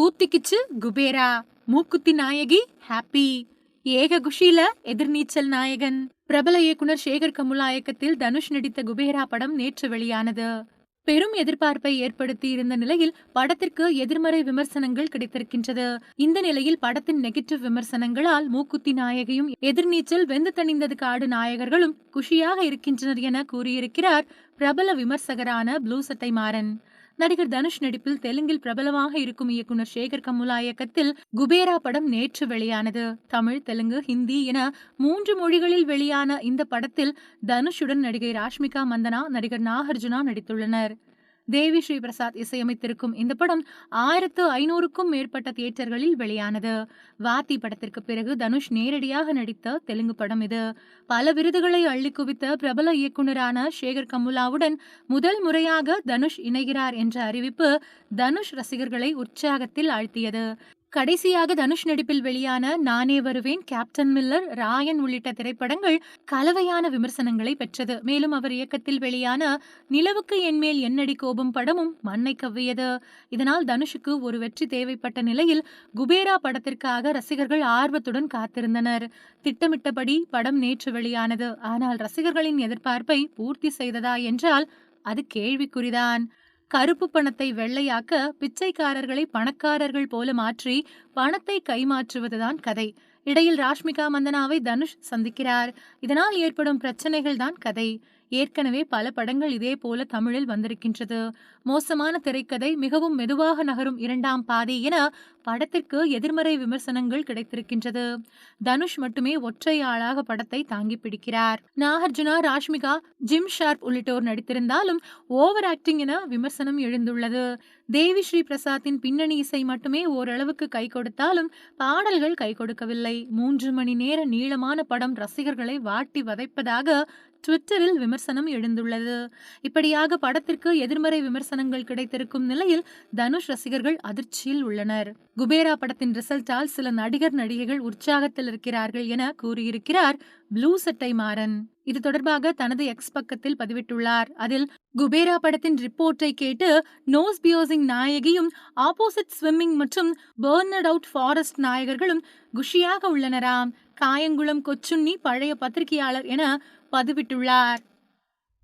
ஊத்திக்கிச்சு குபேரா. மூக்குத்தி நாயகி ஹாப்பி ஏக குஷில எதிர்நீச்சல் நாயகன். பிரபல இயக்குனர் சேகர் கமுலா இயக்கத்தில் தனுஷ் நடித்த குபேரா படம் நேற்று வெளியானது. பெரும் எதிர்பார்ப்பை ஏற்படுத்தி இருந்த நிலையில் படத்திற்கு எதிர்மறை விமர்சனங்கள் கிடைத்திருக்கின்றது. இந்த நிலையில் படத்தின் நெகட்டிவ் விமர்சனங்களால் மூக்குத்தி நாயகியும் எதிர்நீச்சல் வெந்து தணிந்தது காடு நாயகர்களும் குஷியாக இருக்கின்றனர் என கூறியிருக்கிறார் பிரபல விமர்சகரான ப்ளூ சட்டை மாறன் நடிகர் தனுஷ் நடிப்பில் தெலுங்கில் பிரபலமாக இருக்கும் இயக்குனர் சேகர் கமுலா இயக்கத்தில் குபேரா படம் நேற்று வெளியானது. தமிழ் தெலுங்கு ஹிந்தி என மூன்று மொழிகளில் வெளியான இந்த படத்தில் தனுஷுடன் நடிகை ராஷ்மிகா மந்தனா நடிகர் நாகார்ஜுனா நடித்துள்ளனர். தேவி ஸ்ரீ பிரசாத் இசையமைத்திருக்கும் இந்த படம் ஆயிரத்து ஐநூறுக்கும் மேற்பட்ட தியேட்டர்களில் வெளியானது. வாத்தி படத்திற்கு பிறகு தனுஷ் நேரடியாக நடித்த தெலுங்கு படம் இது. பல விருதுகளை அள்ளி குவித்த பிரபல இயக்குனரான சேகர் கமுலாவுடன் முதல் முறையாக தனுஷ் இணைகிறார் என்ற அறிவிப்பு தனுஷ் ரசிகர்களை உற்சாகத்தில் ஆழ்த்தியது. கடைசியாக தனுஷ் நடிப்பில் வெளியான நானே வருவேன் கேப்டன் மில்லர் ராயன் உள்ளிட்ட திரைப்படங்கள் கலவையான விமர்சனங்களை பெற்றது. மேலும் அவர் இயக்கத்தில் வெளியான நிலவுக்கு என்மேல் என்னடி கோபம் படமும் மண்ணை கவ்வியது. இதனால் தனுஷுக்கு ஒரு வெற்றி தேவைப்பட்ட நிலையில் குபேரா படத்திற்காக ரசிகர்கள் ஆர்வத்துடன் காத்திருந்தனர். திட்டமிட்டபடி படம் நேற்று வெளியானது. ஆனால் ரசிகர்களின் எதிர்பார்ப்பை பூர்த்தி செய்ததா என்றால் அது கேள்விக்குறிதான். கருப்பு பணத்தை வெள்ளையாக்க பிச்சைக்காரர்களை பணக்காரர்கள் போல மாற்றி பணத்தை கைமாற்றுவதுதான் கதை. இடையில் ராஷ்மிகா மந்தனாவை தனுஷ் சந்திக்கிறார். இதனால் ஏற்படும் பிரச்சனைகள் தான் கதை. ஏற்கனவே பல படங்கள் இதே போல தமிழில் வந்திருக்கின்றது. மோசமான திரைக்கதை மிகவும் மெதுவாக நகரும் இரண்டாம் பாதை என படத்திற்கு எதிர்மறை விமர்சனங்கள் கிடைத்திருக்கின்றது. தனுஷ் மட்டுமே ஒற்றை ஆளாக படத்தை தாங்கி பிடிக்கிறார். நாகார்ஜுனா ராஷ்மிகா ஜிம் ஷார்ப் உள்ளிட்டோர் நடித்திருந்தாலும் ஓவர் ஆக்டிங் என விமர்சனம் எழுந்துள்ளது. தேவி ஸ்ரீ பிரசாத்தின் பின்னணி இசை மட்டுமே ஓரளவுக்கு கை கொடுத்தாலும் பாடல்கள் கை கொடுக்கவில்லை. மூன்று மணி நேர நீளமான படம் ரசிகர்களை வாட்டி வதைப்பதாக ட்விட்டரில் விமர்சனம் எழுந்துள்ளது. இப்படியாக படத்திற்கு எதிர்மறை விமர்சனங்கள் கிடைத்திருக்கும் நிலையில் தனுஷ் ரசிகர்கள் அதிர்ச்சியில் உள்ளனர். குபேரா படத்தின் ரிசல்ட்டால் சில நடிகர் நடிகைகள் உற்சாகத்தில் இருக்கிறார்கள் என கூறியிருக்கிறார் ப்ளூ சட்டை மாறன். இது தொடர்பாக தனது எக்ஸ் பக்கத்தில் பதிவிட்டுள்ளார். அதில் குபேரா படத்தின் ரிப்போர்ட்டை கேட்டு நோஸ் பியோசிங் நாயகியும் ஆப்போசிட் ஸ்விம்மிங் மற்றும் பேர்னட் அவுட் ஃபாரஸ்ட் நாயகர்களும் குஷியாக உள்ளனராம். காயங்குளம் கொச்சுண்ணி பழைய பத்திரிகையாளர் என பதிவிட்டுள்ளார்.